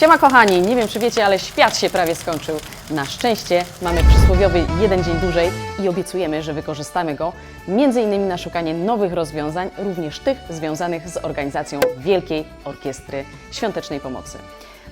Siema kochani, nie wiem czy wiecie, ale świat się prawie skończył. Na szczęście mamy przysłowiowy jeden dzień dłużej i obiecujemy, że wykorzystamy go między innymi na szukanie nowych rozwiązań, również tych związanych z organizacją Wielkiej Orkiestry Świątecznej Pomocy.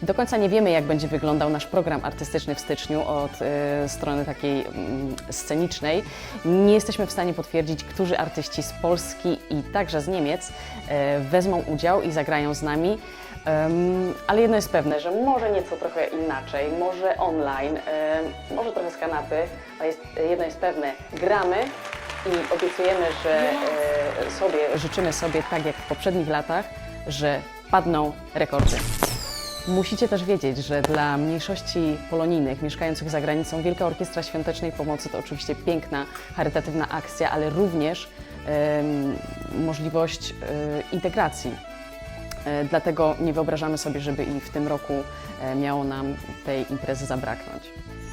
Do końca nie wiemy, jak będzie wyglądał nasz program artystyczny w styczniu od e, strony takiej mm, scenicznej. Nie jesteśmy w stanie potwierdzić, którzy artyści z Polski i także z Niemiec e, wezmą udział i zagrają z nami. Em, ale jedno jest pewne, że może nieco trochę inaczej, może online, em, może trochę z kanapy, ale jest, jedno jest pewne, gramy i obiecujemy, że e, sobie, życzymy sobie tak jak w poprzednich latach, że padną rekordy. Musicie też wiedzieć, że dla mniejszości polonijnych mieszkających za granicą Wielka Orkiestra Świątecznej Pomocy to oczywiście piękna, charytatywna akcja, ale również em, możliwość e, integracji E, Dlatego nie wyobrażamy sobie, żeby i w tym roku e, miało nam tej imprezy zabraknąć.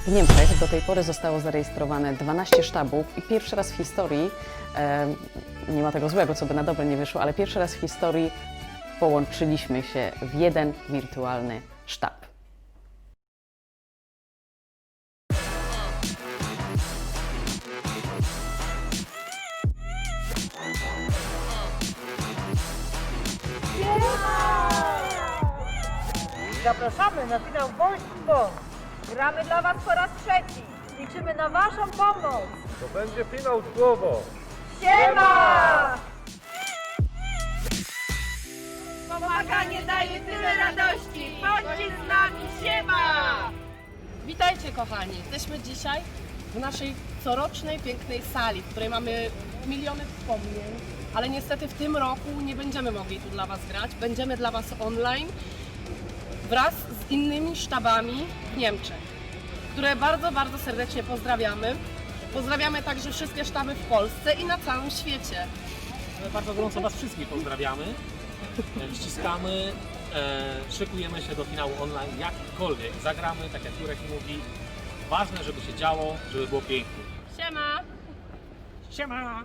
W Niemczech do tej pory zostało zarejestrowane 12 sztabów i pierwszy raz w historii, e, nie ma tego złego, co by na dobre nie wyszło, ale pierwszy raz w historii połączyliśmy się w jeden wirtualny sztab. Zapraszamy na finał Bond. Gramy dla Was po raz trzeci. Liczymy na Waszą pomoc. To będzie finał słowo. Siema! Pomaganie daje tyle radości. Bądźcie z nami, siema! Witajcie kochani! Jesteśmy dzisiaj w naszej corocznej pięknej sali, w której mamy miliony wspomnień, ale niestety w tym roku nie będziemy mogli tu dla Was grać. Będziemy dla Was online wraz z innymi sztabami w Niemczech, które bardzo, bardzo serdecznie pozdrawiamy. Pozdrawiamy także wszystkie sztaby w Polsce i na całym świecie. Bardzo gorąco Was wszystkich pozdrawiamy. E, Ściskamy, e, szykujemy się do finału online jakkolwiek. Zagramy, tak jak Jurek mówi. Ważne, żeby się działo, żeby było pięknie. Siema! Siema!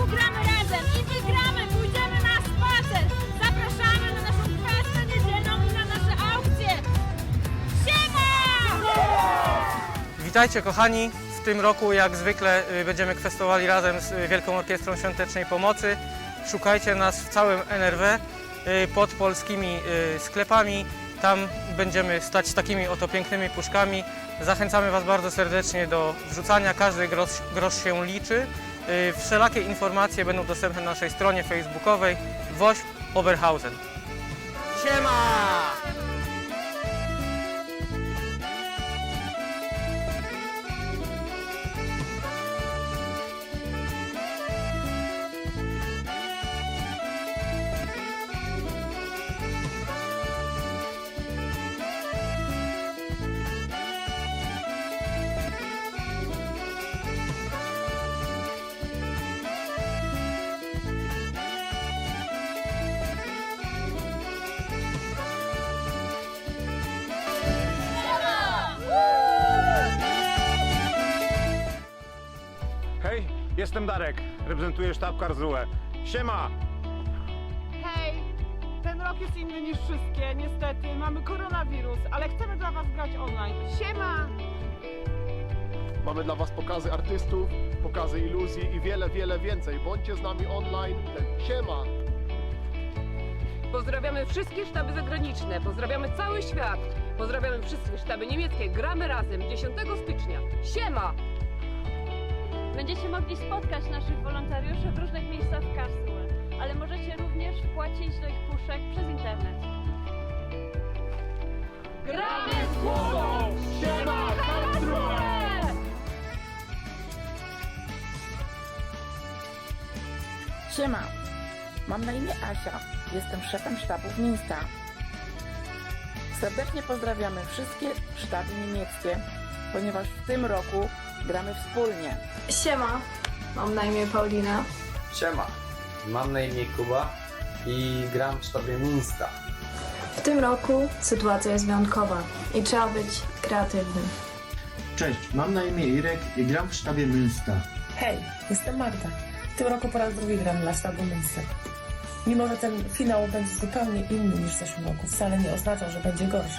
W tym roku gramy razem i wygramy. Pójdziemy na spacer. Zapraszamy na naszą festę niedzielną i na nasze aukcje. Siema! Witajcie kochani. W tym roku jak zwykle y, będziemy kwestowali razem z y, Wielką Orkiestrą Świątecznej Pomocy. Szukajcie nas w całym NRW y, pod polskimi sklepami. Tam będziemy stać z takimi oto pięknymi puszkami. Zachęcamy Was bardzo serdecznie do wrzucania. Każdy grosz, grosz się liczy. Y, Wszelakie informacje będą dostępne na naszej stronie facebookowej Woś Oberhausen. Siema! Jestem Darek. Reprezentuję sztab Karlsruhe. Siema! Hej, ten rok jest inny niż wszystkie, niestety. Mamy koronawirus, ale chcemy dla Was grać online. Siema! Mamy dla Was pokazy artystów, pokazy iluzji i wiele, wiele więcej. Bądźcie z nami online. Siema! Pozdrawiamy wszystkie sztaby zagraniczne, pozdrawiamy cały świat. Pozdrawiamy wszystkie sztaby niemieckie. Gramy razem 10 stycznia. Siema! Będziecie mogli spotkać naszych wolontariuszy w różnych miejscach w Karlsruhe, ale możecie również wpłacić do ich puszek przez internet. Gramy z głową! Siema! Karlsruhe! Siema, mam na imię Asia, jestem szefem sztabu w Minska. Serdecznie pozdrawiamy wszystkie sztaby niemieckie, ponieważ w tym roku gramy wspólnie. Siema, mam na imię Paulina. Siema, mam na imię Kuba i gram w sztabie Minska. W tym roku sytuacja jest wyjątkowa i trzeba być kreatywnym. Cześć, mam na imię Irek i gram w sztabie Münster. Hej, jestem Magda. W tym roku po raz drugi gram dla sztabu Münster. Mimo, że ten finał będzie zupełnie inny niż w zeszłym roku, wcale nie oznacza, że będzie gorszy.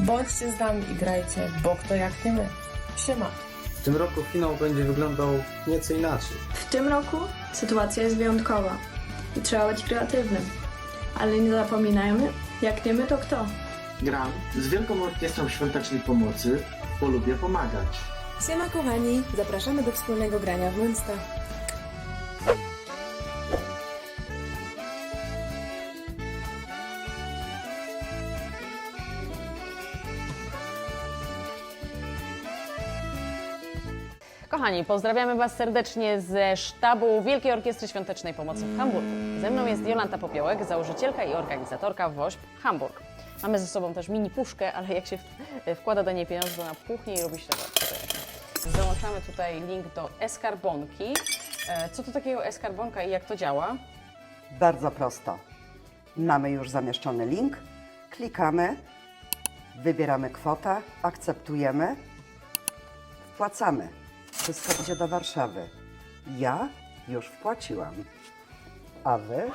Bądźcie z nami i grajcie, bo kto jak nie my. Siema. W tym roku finał będzie wyglądał nieco inaczej. W tym roku sytuacja jest wyjątkowa i trzeba być kreatywnym. Ale nie zapominajmy, jak nie my, to kto? Gram z Wielką Orkiestrą Świątecznej Pomocy, bo lubię pomagać. Siema kochani, zapraszamy do wspólnego grania w Münster. Kochani, pozdrawiamy Was serdecznie ze sztabu Wielkiej Orkiestry Świątecznej Pomocy w Hamburgu. Ze mną jest Jolanta Popiołek, założycielka i organizatorka WOŚP Hamburg. Mamy ze sobą też mini puszkę, ale jak się w- wkłada do niej pieniądze, to ona puchnie i robi się dobrze. Załączamy tutaj link do eskarbonki. E, Co to takiego eskarbonka i jak to działa? Bardzo prosto. Mamy już zamieszczony link, klikamy, wybieramy kwotę, akceptujemy, wpłacamy. Wszystko idzie do Warszawy. Ja już wpłaciłam. A wy?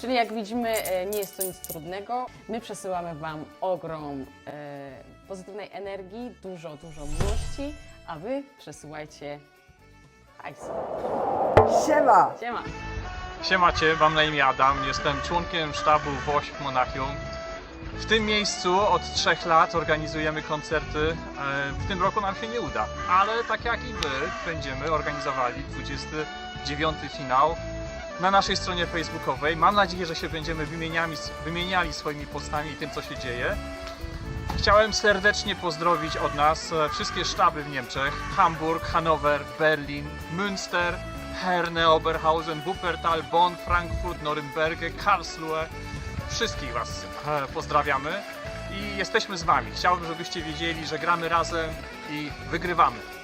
Czyli jak widzimy, e, nie jest to nic trudnego. My przesyłamy Wam ogrom e, pozytywnej energii, dużo, dużo miłości, a Wy przesyłajcie hajs. Siema! Siema! Siemacie, mam na imię Adam, jestem członkiem sztabu WOŚP Monachium. W tym miejscu od trzech lat organizujemy koncerty. E, W tym roku nam się nie uda, ale tak jak i Wy będziemy organizowali 29 finał na naszej stronie facebookowej. Mam nadzieję, że się będziemy wymieniali, swoimi postami i tym, co się dzieje. Chciałem serdecznie pozdrowić od nas e, wszystkie sztaby w Niemczech. Hamburg, Hannover, Berlin, Münster, Herne, Oberhausen, Wuppertal, Bonn, Frankfurt, Norymberge, Karlsruhe. Wszystkich Was e, pozdrawiamy i jesteśmy z Wami. Chciałbym, żebyście wiedzieli, że gramy razem i wygrywamy.